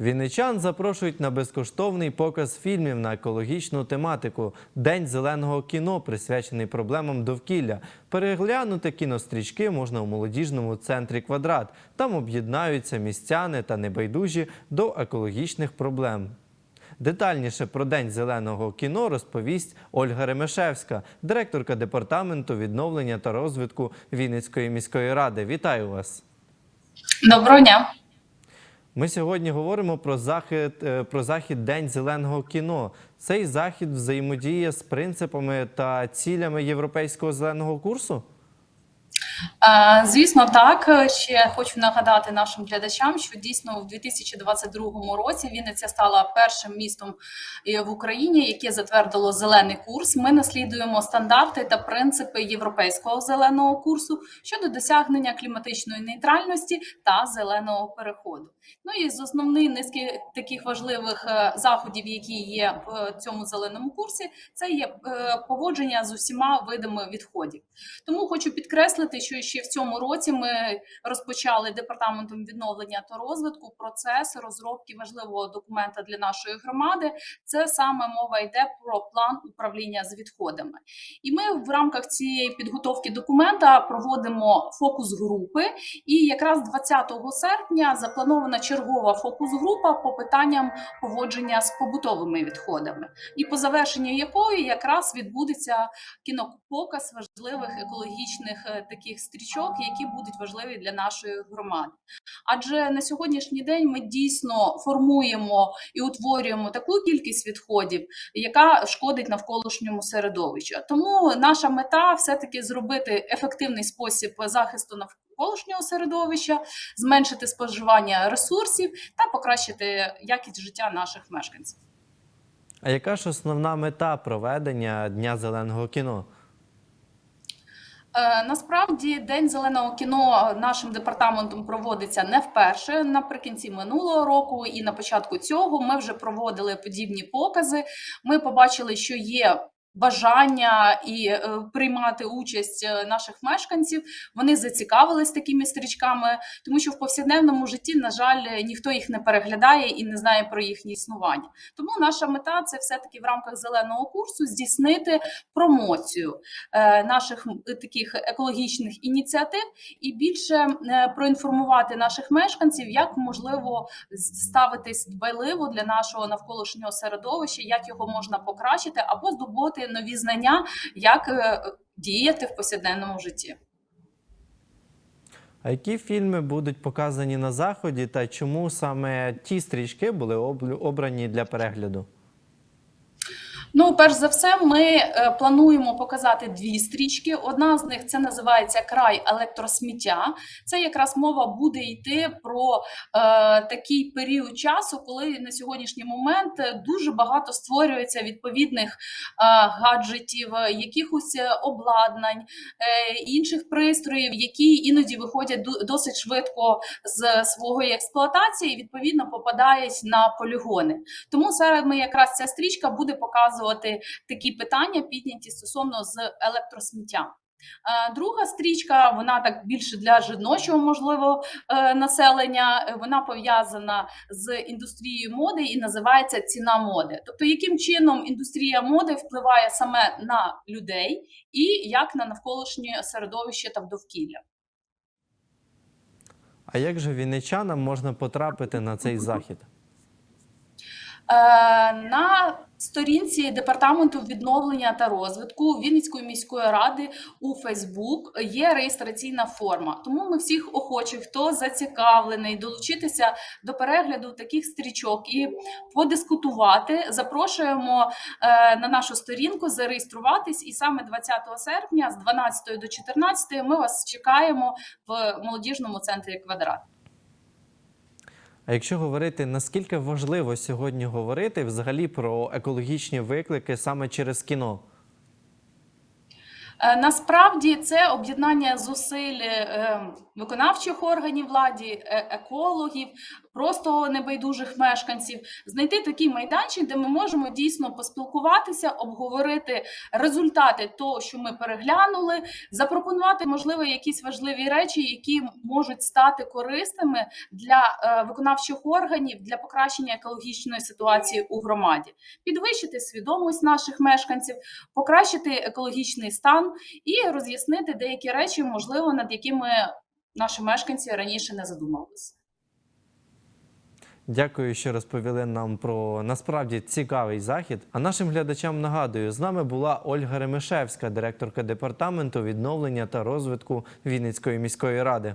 Вінничан запрошують на безкоштовний показ фільмів на екологічну тематику. День зеленого кіно присвячений проблемам довкілля. Переглянути кінострічки можна у молодіжному центрі Квадрат. Там об'єднаються містяни та небайдужі до екологічних проблем. Детальніше про день зеленого кіно розповість Ольга Ремешевська, директорка департаменту відновлення та розвитку Вінницької міської ради. Вітаю вас! Доброго дня. Ми сьогодні говоримо про захід, е, про захід День зеленого кіно. Цей захід взаємодіє з принципами та цілями європейського зеленого курсу. Е, Звісно, так. Ще хочу нагадати нашим глядачам, що дійсно в 2022 році Вінниця стала першим містом е, в Україні, яке затвердило зелений курс. Ми наслідуємо стандарти та принципи європейського зеленого курсу щодо досягнення кліматичної нейтральності та зеленого переходу. Ну і з основних низки таких важливих е, заходів, які є в цьому зеленому курсі, це є поводження з усіма видами відходів. Тому хочу підкреслити, що ще в цьому році ми розпочали департаментом відновлення та розвитку процес розробки важливого документа для нашої громади. Це саме мова йде про план управління з відходами. І ми в рамках цієї підготовки документа проводимо фокус групи. І якраз 20 серпня запланована чергова фокус група по питанням поводження з побутовими відходами, і по завершенню якої якраз відбудеться кінопоказ важливих екологічних е, таких стрічок, які будуть важливі для нашої громади. Адже на сьогоднішній день ми дійсно формуємо і утворюємо таку кількість відходів, яка шкодить навколишньому середовищу. Тому наша мета все-таки зробити ефективний спосіб захисту навколишнього середовища, зменшити споживання ресурсів та покращити якість життя наших мешканців. А яка ж основна мета проведення Дня зеленого кіно? Е, Насправді день зеленого кіно нашим департаментом проводиться не вперше. Наприкінці минулого року і на початку цього ми вже проводили подібні покази. Ми побачили, що є. Бажання і е, приймати участь е, наших мешканців вони зацікавились такими стрічками, тому що в повсякденному житті, на жаль, ніхто їх не переглядає і не знає про їхнє існування. Тому наша мета це все таки в рамках зеленого курсу здійснити промоцію е, наших таких екологічних ініціатив і більше проінформувати наших мешканців, як можливо ставитись дбайливо для нашого навколишнього середовища, як його можна покращити, або здобути нові знання, як е, діяти в повсякденному житті. А які фільми будуть показані на заході та чому саме ті стрічки були об- обрані для перегляду? Ну, перш за все, ми е, плануємо показати дві стрічки. Одна з них це називається край електросміття. Це якраз мова буде йти про е, такий період часу, коли на сьогоднішній момент дуже багато створюється відповідних е, гаджетів, якихось обладнань, е, інших пристроїв, які іноді виходять досить швидко з своєї експлуатації і відповідно попадають на полігони. Тому саме якраз ця стрічка буде показувати такі питання, підняті стосовно з електросміття. Е, Друга стрічка, вона так більше для жіночого, можливо, е, населення. Е, Вона пов'язана з індустрією моди і називається ціна моди. Тобто, яким чином індустрія моди впливає саме на людей і як на навколишнє середовище та довкілля. А як же вінничанам можна потрапити на цей захід? Е, На сторінці департаменту відновлення та розвитку Вінницької міської ради у Фейсбук є реєстраційна форма. Тому ми всіх охочих, хто зацікавлений долучитися до перегляду таких стрічок і подискутувати, запрошуємо е, на нашу сторінку зареєструватись. І саме 20 серпня з 12 до 14 ми вас чекаємо в молодіжному центрі квадрат. А якщо говорити, наскільки важливо сьогодні говорити взагалі про екологічні виклики саме через кіно? Е, Насправді це об'єднання зусиль е, виконавчих органів владі, е, екологів, просто небайдужих мешканців, знайти такий майданчик, де ми можемо дійсно поспілкуватися, обговорити результати того, що ми переглянули, запропонувати, можливо, якісь важливі речі, які можуть стати корисними для виконавчих органів для покращення екологічної ситуації у громаді, підвищити свідомість наших мешканців, покращити екологічний стан і роз'яснити деякі речі, можливо, над якими наші мешканці раніше не задумувалися. Дякую, що розповіли нам про насправді цікавий захід. А нашим глядачам нагадую, з нами була Ольга Ремешевська, директорка департаменту відновлення та розвитку Вінницької міської ради.